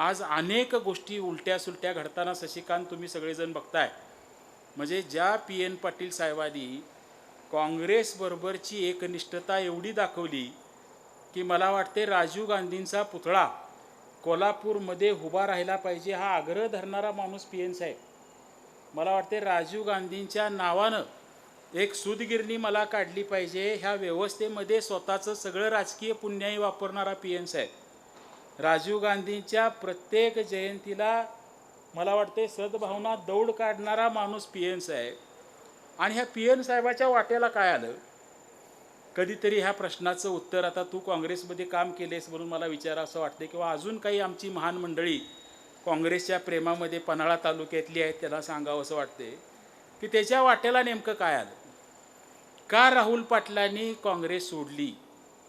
आज अनेक गोष्टी उलट्या सुलट्या घडताना शशिकांत तुम्ही सगळेजण बघताय. म्हणजे ज्या पी एन पाटील साहेबांनी काँग्रेसबरोबरची एकनिष्ठता एवढी दाखवली की मला वाटते राजीव गांधींचा पुतळा कोल्हापूरमध्ये उभा राहिला पाहिजे हा आग्रह धरणारा माणूस पी एन साहेब. मला वाटते राजीव गांधींच्या नावानं एक सुदगिरणी मला काढली पाहिजे. ह्या व्यवस्थेमध्ये स्वतःचं सगळं राजकीय पुण्याही वापरणारा पी एन साहेब. राजीव गांधींच्या प्रत्येक जयंतीला मला वाटते सद्भावना दौड काढणारा माणूस पी एन साहेब. आणि ह्या पी एन साहेबाच्या वाट्याला काय आलं? कधीतरी ह्या प्रश्नाचं उत्तर आता तू काँग्रेसमध्ये काम केलेस म्हणून मला विचारा असं वाटते किंवा अजून काही आमची महान मंडळी काँग्रेसच्या प्रेमामध्ये पन्हाळा तालुक्यातली आहेत त्यांना सांगावं असं वाटते की त्याच्या वाट्याला नेमकं काय आलं? का राहुल पाटलांनी काँग्रेस सोडली?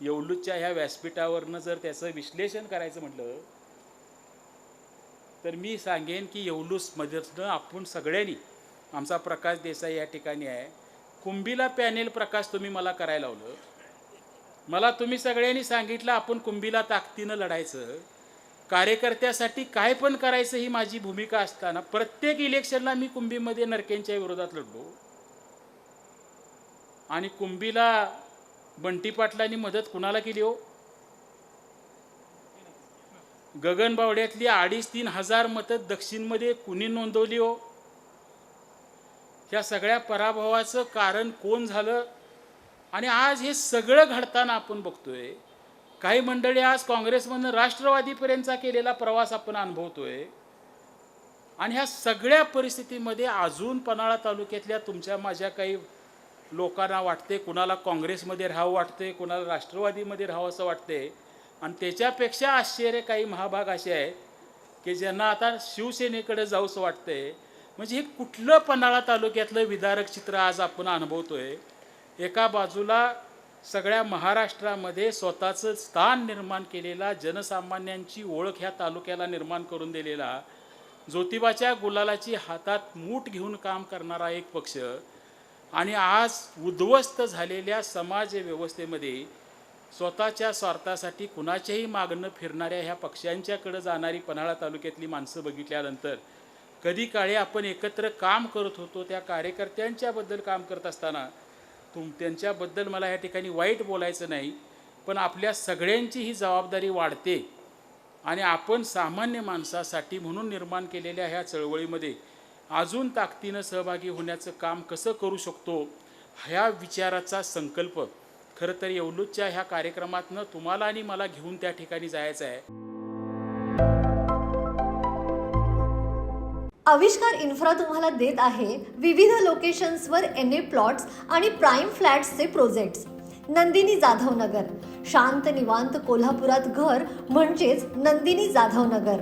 येवलूच्या ह्या व्यासपीठावरनं जर त्याचं विश्लेषण करायचं म्हटलं तर मी सांगेन की येवलूसमध्येच आपण सगळ्यांनी आमचा प्रकाश देसाई या ठिकाणी आहे कुंभीला पॅनेल प्रकाश तुम्ही मला करायला लावलं. मला तुम्ही सगळ्यांनी सांगितलं आपण कुंभीला ताकदीनं लढायचं. कार्यकर्त्यासाठी काय पण करायचं ही माझी भूमिका असताना प्रत्येक इलेक्शनला मी कुंभीमध्ये नरकेंच्या विरोधात लढलो. आणि कुंभीला बंटी पाटलांनी मदत कुणाला केली हो? गगनबावड्यातली अडीच तीन हजार मतं दक्षिणमध्ये कुणी नोंदवली हो? ह्या सगळ्या पराभवाचं कारण कोण झालं? आणि आज हे सगळं घडताना आपण बघतोय काही मंडळी आज काँग्रेसमधनं राष्ट्रवादीपर्यंतचा केलेला प्रवास आपण अनुभवतोय. आणि ह्या सगळ्या परिस्थितीमध्ये अजून पन्हाळा तालुक्यातल्या तुमच्या माझ्या काही लोकांना वाटते कुणाला काँग्रेसमध्ये राहावं वाटते कुणाला राष्ट्रवादीमध्ये राहावं असं वाटते. आणि त्याच्यापेक्षा आश्चर्य काही महाभाग असे आहेत की ज्यांना आता शिवसेनेकडे जाऊसं वाटतंय म्हणजे हे कुठलं पन्हाळा तालुक्यातलं विदारक चित्र आज आपण अनुभवतोय. एका बाजूला सगळ्या महाराष्ट्रामध्ये स्वतःचं स्थान निर्माण केलेला जनसामान्यांची ओळख ह्या तालुक्याला निर्माण करून दिलेला ज्योतिबाच्या गुलालाची हातात मूठ घेऊन काम करणारा एक पक्ष. आणि आज उद्ध्वस्त झालेल्या समाज व्यवस्थेमध्ये स्वतःच्या स्वार्थासाठी कुणाच्याही मागणं फिरणाऱ्या ह्या पक्ष्यांच्याकडं जाणारी पन्हाळा तालुक्यातली माणसं बघितल्यानंतर कधी काळी आपण एकत्र काम करत होतो त्या कार्यकर्त्यांच्याबद्दल काम करत असताना तुम त्यांच्याबद्दल मला या ठिकाणी वाईट बोलायचं नाही पण आपल्या सगळ्यांची ही जबाबदारी वाढते. आणि आपण सामान्य माणसासाठी म्हणून निर्माण केलेल्या ह्या चळवळीमध्ये अजून ताकदीनं सहभागी होण्याचं काम कसं करू शकतो ह्या विचाराचा संकल्प खरं तर येवलूच्या ह्या कार्यक्रमातनं तुम्हाला आणि मला घेऊन त्या ठिकाणी जायचं आहे. आविष्कार इन्फ्रा तुम्हाला देत आहे विविध लोकेशन्सवर एन ए प्लॉट्स आणि प्राईम फ्लॅट्सचे प्रोजेक्ट्स. नंदिनी जाधव नगर शांत निवांत कोल्हापुरात घर म्हणजेच नंदिनी जाधव नगर